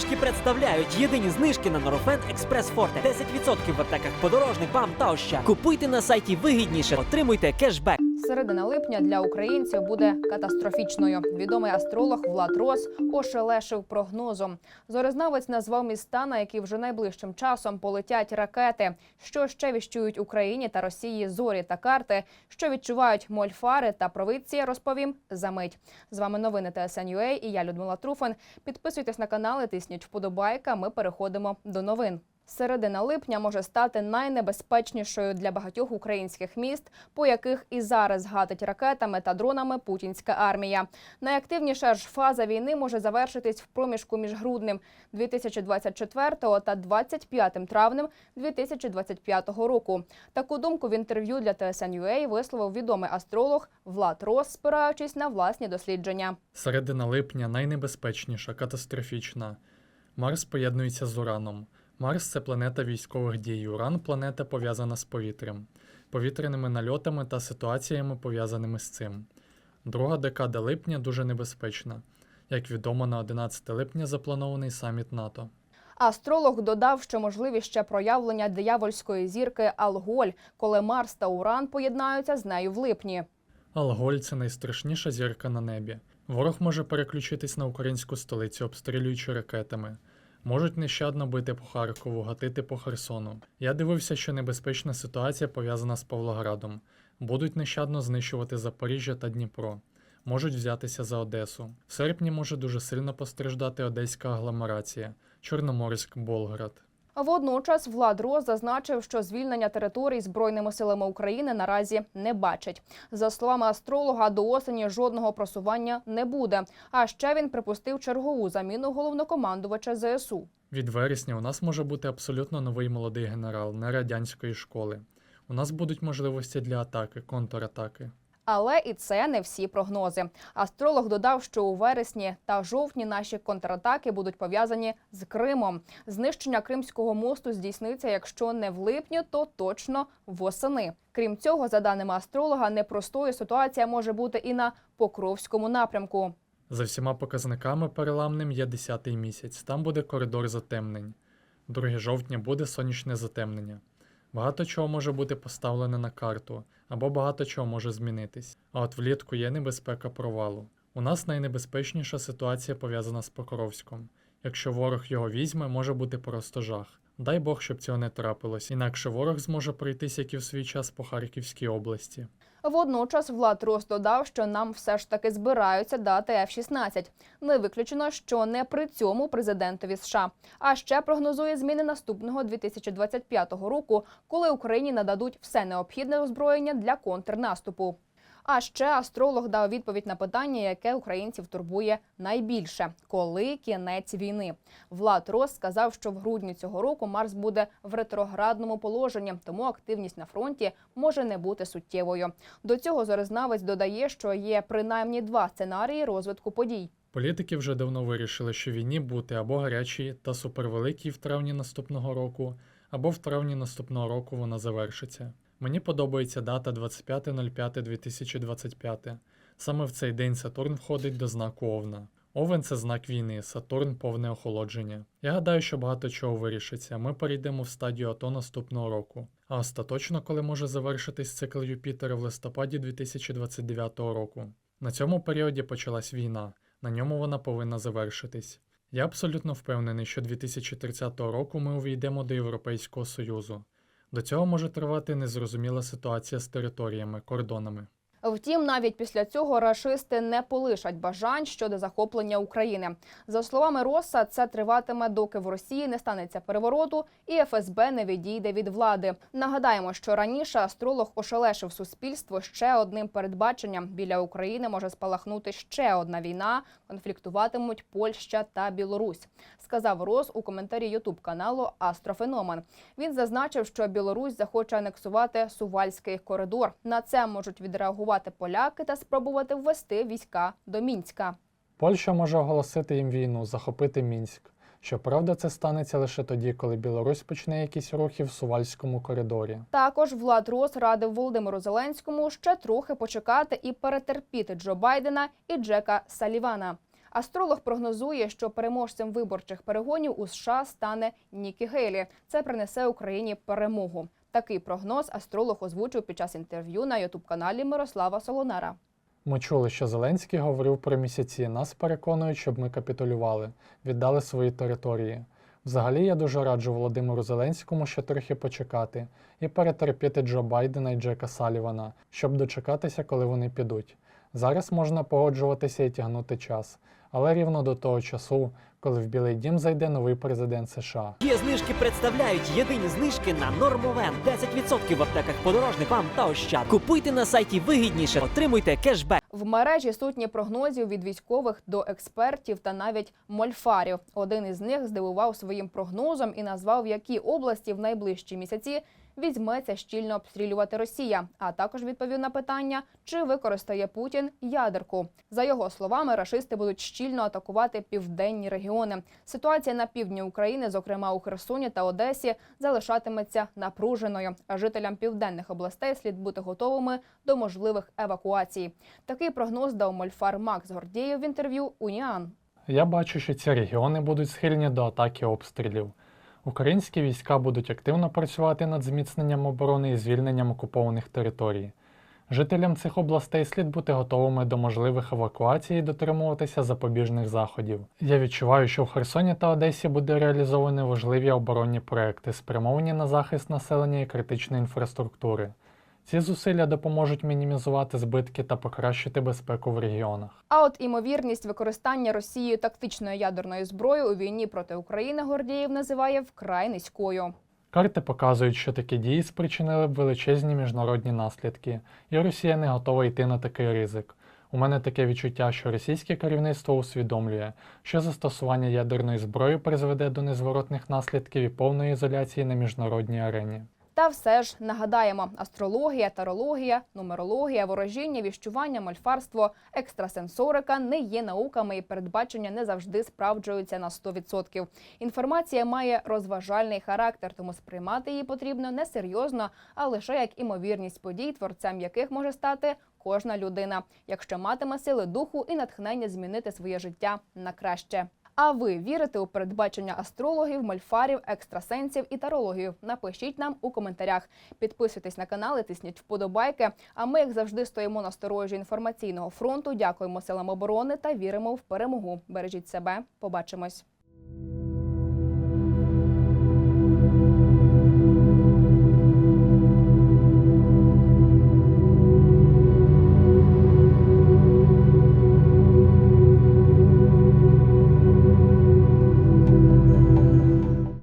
знижки представляють єдині знижки на Норофен Експрес Форте. 10% в аптеках подорожник, вам та ще Купуйте на сайті вигідніше, отримуйте кешбек. Середина липня для українців буде катастрофічною. Відомий астролог Влад Рос ошелешив прогнозом. Зорезнавець назвав міста, на які вже найближчим часом полетять ракети. Що ще віщують Україні та Росії зорі та карти, що відчувають мольфари та провидці, розповім за мить. З вами новини ТСНЮА і я Людмила Труфан. Підписуйтесь на канал тисніть вподобайка. Ми переходимо до новин. Середина липня може стати найнебезпечнішою для багатьох українських міст, по яких і зараз гатить ракетами та дронами путінська армія. Найактивніша ж фаза війни може завершитись в проміжку між груднем 2024 та 25 травнем 2025 року. Таку думку в інтерв'ю для TSN.ua висловив відомий астролог Влад Рос, спираючись на власні дослідження. Середина липня найнебезпечніша, катастрофічна. Марс поєднується з Ураном. Марс це планета військових дій. Уран планета пов'язана з повітрям, повітряними нальотами та ситуаціями, пов'язаними з цим. Друга декада липня дуже небезпечна. Як відомо, на 11 липня запланований саміт НАТО. Астролог додав, що можливі ще проявлення диявольської зірки Алголь, коли Марс та Уран поєднаються з нею в липні. Алголь це найстрашніша зірка на небі. Ворог може переключитись на українську столицю, обстрілюючи ракетами. Можуть нещадно бити по Харкову, гатити по Херсону. Я дивився, що небезпечна ситуація пов'язана з Павлоградом. Будуть нещадно знищувати Запоріжжя та Дніпро. Можуть взятися за Одесу. В серпні може дуже сильно постраждати одеська агломерація, Чорноморськ, Болград. Водночас Влад Роз зазначив, що звільнення територій збройними силами України наразі не бачить. За словами астролога, до осені жодного просування не буде. А ще він припустив чергову заміну головнокомандувача ЗСУ. Від вересня у нас може бути абсолютно новий молодий генерал, не радянської школи. У нас будуть можливості для атаки, контратаки. Але і це не всі прогнози. Астролог додав, що у вересні та жовтні наші контратаки будуть пов'язані з Кримом. Знищення Кримського мосту здійсниться, якщо не в липні, то точно восени. Крім цього, за даними астролога, непростою ситуація може бути і на Покровському напрямку. За всіма показниками переламним є 10-й місяць, там буде коридор затемнень. 2 жовтня буде сонячне затемнення. Багато чого може бути поставлене на карту, або багато чого може змінитись. А от влітку є небезпека провалу. У нас найнебезпечніша ситуація пов'язана з Покровськом. Якщо ворог його візьме, може бути просто жах. Дай Бог, щоб цього не трапилось, інакше ворог зможе пройтись, як і в свій час по Харківській області. Водночас Влад Рос додав, що нам все ж таки збираються дати F-16. Не виключено, що не при цьому президентові США. А ще прогнозує зміни наступного 2025 року, коли Україні нададуть все необхідне озброєння для контрнаступу. А ще астролог дав відповідь на питання, яке українців турбує найбільше: коли кінець війни. Влад Рос сказав, що в грудні цього року Марс буде в ретроградному положенні, тому активність на фронті може не бути суттєвою. До цього зорезнавець додає, що є принаймні два сценарії розвитку подій. Політики вже давно вирішили, що війні бути або гарячій та супервеликій в травні наступного року, або в травні наступного року вона завершиться. Мені подобається дата 25.05.2025. Саме в цей день Сатурн входить до знаку Овна. Овен це знак війни, Сатурн повне охолодження. Я гадаю, що багато чого вирішиться. Ми перейдемо в стадію АТО наступного року. А остаточно, коли може завершитись цикл Юпітера в листопаді 2029 року. На цьому періоді почалась війна. На ньому вона повинна завершитись. Я абсолютно впевнений, що 2030 року ми увійдемо до Європейського Союзу. До цього може тривати незрозуміла ситуація з територіями, кордонами. Втім, навіть після цього рашисти не полишать бажань щодо захоплення України. За словами Роса, це триватиме, доки в Росії не станеться перевороту і ФСБ не відійде від влади. Нагадаємо, що раніше астролог ошелешив суспільство ще одним передбаченням: біля України може спалахнути ще одна війна. Конфліктуватимуть Польща та Білорусь. Сказав Рос у коментарі Ютуб каналу Астрофеномен. Він зазначив, що Білорусь захоче анексувати Сувальський коридор. На це можуть відреагувати поляки та спробувати ввести війська до Мінська. Польща може оголосити їм війну, захопити Мінськ. Щоправда, це станеться лише тоді, коли Білорусь почне якісь рухи в Сувальському коридорі. Також Влад Рос радив Володимиру Зеленському ще трохи почекати і перетерпіти Джо Байдена і Джека Салівана. Астролог прогнозує, що переможцем виборчих перегонів у США стане Нікі Гейлі. Це принесе Україні перемогу. Такий прогноз астролог озвучив під час інтерв'ю на ютуб-каналі Мирослава Солонара. Ми чули, що Зеленський говорив про місяці. Нас переконують, щоб ми капітулювали, віддали свої території. Взагалі, я дуже раджу Володимиру Зеленському ще трохи почекати і перетерпіти Джо Байдена і Джека Салівана, щоб дочекатися, коли вони підуть. Зараз можна погоджуватися і тягнути час, але рівно до того часу, коли в Білий Дім зайде новий президент США. Є знижки представляють єдині знижки на Нормовен. 10% в аптеках подорожник вам та ощад. Купуйте на сайті вигідніше, отримуйте кешбек. В мережі сотні прогнозів від військових до експертів та навіть мольфарів. Один із них здивував своїм прогнозом і назвав, які області в найближчі місяці візьметься щільно обстрілювати Росія. А також відповів на питання, чи використає Путін ядерку. За його словами, рашисти будуть щільно атакувати південні регіони. Ситуація на півдні України, зокрема у Херсоні та Одесі, залишатиметься напруженою. А жителям південних областей слід бути готовими до можливих евакуацій. Такий прогноз дав мольфар Макс Гордєєв в інтерв'ю Уніан. Я бачу, що ці регіони будуть схильні до атаки обстрілів. Українські війська будуть активно працювати над зміцненням оборони і звільненням окупованих територій. Жителям цих областей слід бути готовими до можливих евакуацій і дотримуватися запобіжних заходів. Я відчуваю, що в Херсоні та Одесі буде реалізовані важливі оборонні проекти, спрямовані на захист населення і критичної інфраструктури. Ці зусилля допоможуть мінімізувати збитки та покращити безпеку в регіонах. А от імовірність використання Росією тактичної ядерної зброї у війні проти України Гордієв називає вкрай низькою. Карти показують, що такі дії спричинили б величезні міжнародні наслідки, і Росія не готова йти на такий ризик. У мене таке відчуття, що російське керівництво усвідомлює, що застосування ядерної зброї призведе до незворотних наслідків і повної ізоляції на міжнародній арені. Та все ж нагадаємо: астрологія, тарологія, нумерологія, ворожіння, віщування, мольфарство, екстрасенсорика не є науками, і передбачення не завжди справджуються на 100%. Інформація має розважальний характер, тому сприймати її потрібно не серйозно, а лише як імовірність подій, творцем яких може стати кожна людина, якщо матиме сили духу і натхнення змінити своє життя на краще. А ви вірите у передбачення астрологів, мольфарів, екстрасенсів і тарологів? Напишіть нам у коментарях. Підписуйтесь на канал і тисніть вподобайки. А ми, як завжди, стоїмо на сторожі інформаційного фронту. Дякуємо силам оборони та віримо в перемогу. Бережіть себе. Побачимось.